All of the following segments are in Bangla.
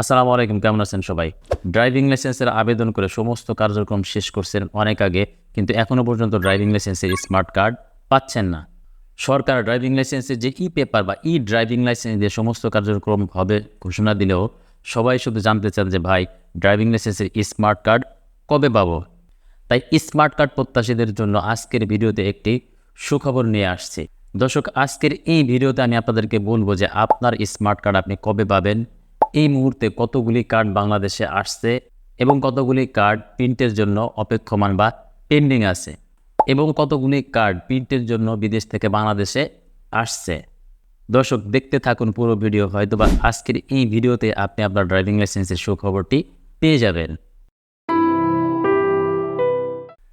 আসসালামু আলাইকুম, কেমন আছেন সবাই? ড্রাইভিং লাইসেন্সের আবেদন করে সমস্ত কার্যক্রম শেষ করছেন অনেক আগে, কিন্তু এখনও পর্যন্ত ড্রাইভিং লাইসেন্সের স্মার্ট কার্ড পাচ্ছেন না। সরকার ড্রাইভিং লাইসেন্সের যে ই পেপার বা ই ড্রাইভিং লাইসেন্স দিয়ে সমস্ত কার্যক্রম হবে ঘোষণা দিলেও সবাই শুধু জানতে চান যে, ভাই ড্রাইভিং লাইসেন্সের স্মার্ট কার্ড কবে পাবো? তাই স্মার্ট কার্ড প্রত্যাশীদের জন্য আজকের ভিডিওতে একটি সুখবর নিয়ে আসছি। দর্শক, আজকের এই ভিডিওতে আমি আপনাদেরকে বলব যে, আপনার স্মার্ট কার্ড আপনি কবে পাবেন? এই মুহূর্তে কতগুলি কার্ড বাংলাদেশে আসছে এবং কতগুলি কার্ড প্রিন্টের জন্য অপেক্ষমান বা পেন্ডিং আছে? এবং কতগুলি কার্ড প্রিন্টের জন্য বিদেশ থেকে বাংলাদেশে আসছে? দর্শক, দেখতে থাকুন পুরো ভিডিও হয়তো বা আজকের এই ভিডিওতে আপনি আপনার ড্রাইভিং লাইসেন্সের সুখবরটি পেয়ে যাবেন।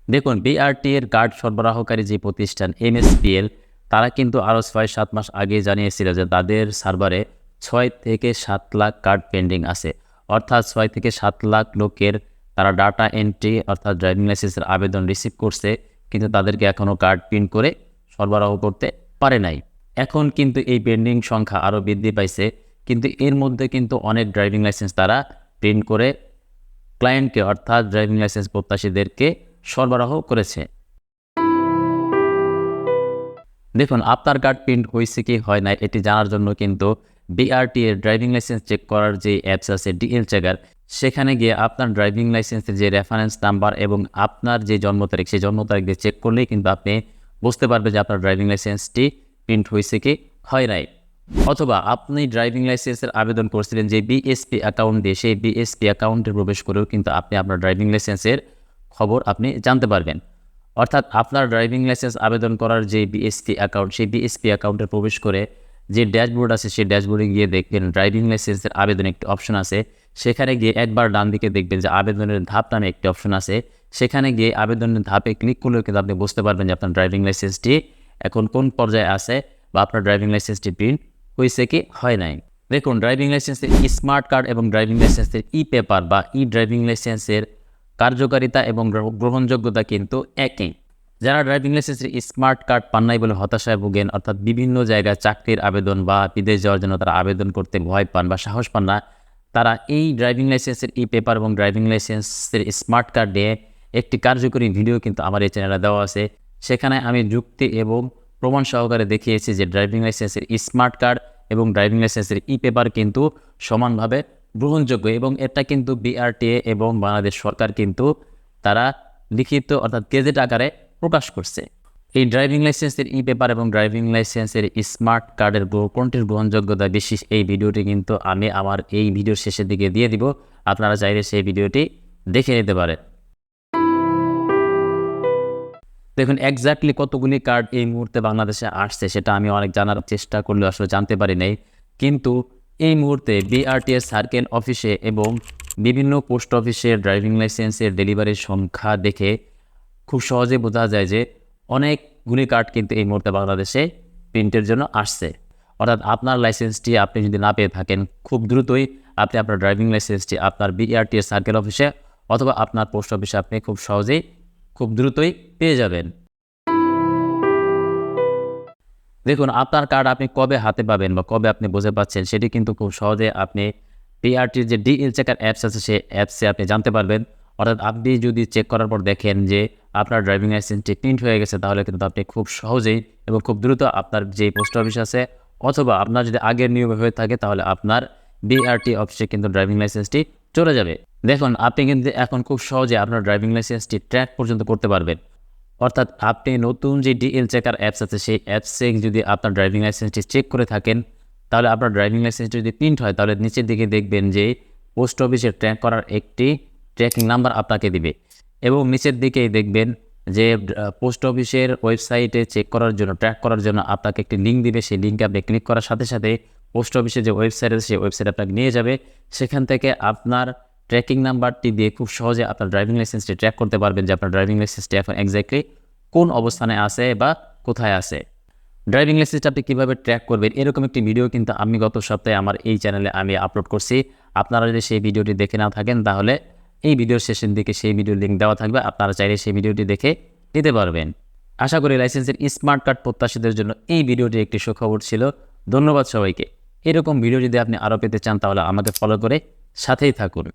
দেখুন বিআরটি এর কার্ড সরবরাহকারী যে প্রতিষ্ঠান এমএসপিএল তারা কিন্তু আরও ছয় সাত মাস আগে জানিয়েছিল যে তাদের সার্ভারে ছয় থেকে সাত লাখ কার্ড পেন্ডিং আছে। অর্থাৎ ছয় থেকে সাত লাখ লোকের তারা ডাটা এন্ট্রি অর্থাৎ ড্রাইভিং লাইসেন্সের আবেদন রিসিভ করছে, কিন্তু তাদেরকে এখনও কার্ড প্রিন্ট করে সরবরাহ করতে পারে নাই। এখন কিন্তু এই পেন্ডিং সংখ্যা আরও বৃদ্ধি পাইছে, কিন্তু এর মধ্যে কিন্তু অনেক ড্রাইভিং লাইসেন্স তারা প্রিন্ট করে ক্লায়েন্টকে অর্থাৎ ড্রাইভিং লাইসেন্স প্রত্যাশীদেরকে সরবরাহ করেছে। দেখুন, আপনার কার্ড প্রিন্ট হয়েছে কি হয় না এটি জানার জন্য কিন্তু বিআরটি এর ড্রাইভিং লাইসেন্স চেক করার যে অ্যাপস আছে ডিএল চেকার সেখানে গিয়ে আপনার ড্রাইভিং লাইসেন্সের যে রেফারেন্স নাম্বার এবং আপনার যে জন্ম তারিখ, সেই জন্ম তারিখ দিয়ে চেক করলেই কিন্তু আপনি বুঝতে পারবেন যে আপনার ড্রাইভিং লাইসেন্সটি প্রিন্ট হয়েছে কি হয় নাই। অথবা আপনি ড্রাইভিং লাইসেন্সের আবেদন করছিলেন যে বিএসপি অ্যাকাউন্ট দিয়ে, সেই বিএসপি অ্যাকাউন্টে প্রবেশ করেও কিন্তু আপনি আপনার ড্রাইভিং লাইসেন্সের খবর আপনি জানতে পারবেন। অর্থাৎ আপনার ড্রাইভিং লাইসেন্স আবেদন করার যে বিএসপি অ্যাকাউন্ট সেই বিএসপি অ্যাকাউন্টে প্রবেশ করে যে ড্যাশবোর্ড আছে, সেই ড্যাশবোর্ডে গিয়ে দেখবেন ড্রাইভিং লাইসেন্সের আবেদন একটি অপশন আছে। সেখানে গিয়ে একবার ডান দিকে দেখবেন যে আবেদনের ধাপ নামে একটি অপশন আছে। সেখানে গিয়ে আবেদনের ধাপে ক্লিক করলেও কিন্তু আপনি বুঝতে পারবেন যে আপনার ড্রাইভিং লাইসেন্সটি এখন কোন পর্যায়ে আছে বা আপনার ড্রাইভিং লাইসেন্সটি প্রিন্ট হয়েছে কি হয় নাই। দেখুন, ড্রাইভিং লাইসেন্সের স্মার্ট কার্ড এবং ড্রাইভিং লাইসেন্সের ই পেপার বা ই ড্রাইভিং লাইসেন্সের কার্যকারিতা এবং গ্রহ- গ্রহণযোগ্যতা কিন্তু একই। যারা ড্রাইভিং লাইসেন্সের স্মার্ট কার্ড পান নাই বলে হতাশায় ভোগেন, অর্থাৎ বিভিন্ন জায়গায় চাকরির আবেদন বা বিদেশ যাওয়ার জন্য তারা আবেদন করতে ভয় পান বা সাহস পান না, তারা এই ড্রাইভিং লাইসেন্সের ই পেপার এবং ড্রাইভিং লাইসেন্সের স্মার্ট কার্ড দিয়ে একটি কার্যকরী ভিডিও কিন্তু আমার এই চ্যানেলে দেওয়া আছে। সেখানে আমি যুক্তি এবং প্রমাণ সহকারে দেখিয়েছি যে ড্রাইভিং লাইসেন্সের স্মার্ট কার্ড এবং ড্রাইভিং লাইসেন্সের ই পেপার কিন্তু সমানভাবে গ্রহণযোগ্য এবং এটা কিন্তু বিআরটিএ এবং বাংলাদেশ সরকার কিন্তু তারা লিখিত অর্থাৎ গেজেট আকারে প্রকাশ করছে। এই ড্রাইভিং লাইসেন্সের ই পেপার এবং ড্রাইভিং লাইসেন্সের স্মার্ট কার্ডের কোনটির গ্রহণযোগ্যতা বেশি, এই ভিডিওটি কিন্তু আমি আমার এই ভিডিওর শেষের দিকে দিয়ে দিব। আপনারা চাইলে সেই ভিডিওটি দেখে নিতে পারেন। দেখুন এক্স্যাক্টলি কতগুলি কার্ড এই মুহূর্তে বাংলাদেশে আসছে সেটা আমি অনেক জানার চেষ্টা করলে আসলে জানতে পারি নাই। কিন্তু এই মুহূর্তে বিআরটিএস সার্কেল অফিসে এবং বিভিন্ন পোস্ট অফিসে ড্রাইভিং লাইসেন্সের ডেলিভারির সংখ্যা দেখে খুব সহজে বোঝা যায় যে অনেক অনেকগুলি কার্ড কিন্তু এই মুহূর্তে বাংলাদেশে প্রিন্টের জন্য আসছে। অর্থাৎ আপনার লাইসেন্সটি আপনি যদি না পেয়ে থাকেন, খুব দ্রুতই আপনি আপনার ড্রাইভিং লাইসেন্সটি আপনার বিআরটিএস সার্কেল অফিসে অথবা আপনার পোস্ট অফিসে আপনি খুব সহজেই, খুব দ্রুতই পেয়ে যাবেন। দেখুন, আপনার কার্ড আপনি কবে হাতে পাবেন বা কবে আপনি বুঝে পাচ্ছেন, সেটি কিন্তু খুব সহজে আপনি পিআরটির যে ডিএল চেকার অ্যাপস আছে, সেই অ্যাপসে আপনি জানতে পারবেন। অর্থাৎ আপনি যদি চেক করার পর দেখেন যে আপনার ড্রাইভিং লাইসেন্সটি প্রিন্ট হয়ে গেছে, তাহলে কিন্তু আপনি খুব সহজেই এবং খুব দ্রুত আপনার যে পোস্ট অফিস আছে অথবা আপনার যদি আগের নিয়মে হয়ে থাকে, তাহলে আপনার বিআরটি অফিসে কিন্তু ড্রাইভিং লাইসেন্সটি চলে যাবে। দেখুন, আপনি কিন্তু এখন খুব সহজে আপনার ড্রাইভিং লাইসেন্সটি ট্র্যাক পর্যন্ত করতে পারবেন। অর্থাৎ আপনি নতুন যে ডিএল চেকার অ্যাপস আছে, সেই অ্যাপসে যদি আপনার ড্রাইভিং লাইসেন্সটি চেক করে থাকেন, তাহলে আপনার ড্রাইভিং লাইসেন্সটি যদি প্রিন্ট হয়, তাহলে নিচের দিকে দেখবেন যে পোস্ট অফিসে ট্র্যাক করার একটি ট্র্যাকিং নাম্বার আপনাকে দিবে। এবং নিচের দিকেই দেখবেন যে পোস্ট অফিসের ওয়েবসাইটে চেক করার জন্য ট্র্যাক করার জন্য আপনাকে একটি লিঙ্ক দিবে। সেই লিঙ্কে আপনি ক্লিক করার সাথে সাথে পোস্ট অফিসের যে ওয়েবসাইট আছে, সেই ওয়েবসাইট আপনাকে নিয়ে যাবে। সেখান থেকে আপনার ট্র্যাকিং নাম্বারটি দিয়ে খুব সহজে আপনার ড্রাইভিং লাইসেন্সটি ট্র্যাক করতে পারবেন যে আপনার ড্রাইভিং লাইসেন্সটি এখন এক্স্যাক্টলি কোন অবস্থানে আছে বা কোথায় আছে। ড্রাইভিং লাইসেন্সটা আপনি কীভাবে ট্র্যাক করবেন এরকম একটি ভিডিও কিন্তু আমি গত সপ্তাহে আমার এই চ্যানেলে আমি আপলোড করছি। আপনারা যদি সেই ভিডিওটি দেখে না থাকেন তাহলে এই ভিডিওর শেষের দিকে সেই ভিডিওর লিঙ্ক দেওয়া থাকবে, আপনারা চাইলে সেই ভিডিওটি দেখে নিতে পারবেন। আশা করি লাইসেন্সের স্মার্ট কার্ড প্রত্যাশীদের জন্য এই ভিডিওটি একটি সুখবর ছিল। ধন্যবাদ সবাইকে। এরকম ভিডিও যদি আপনি আরও পেতে চান তাহলে আমাকে ফলো করে সাথেই থাকুন।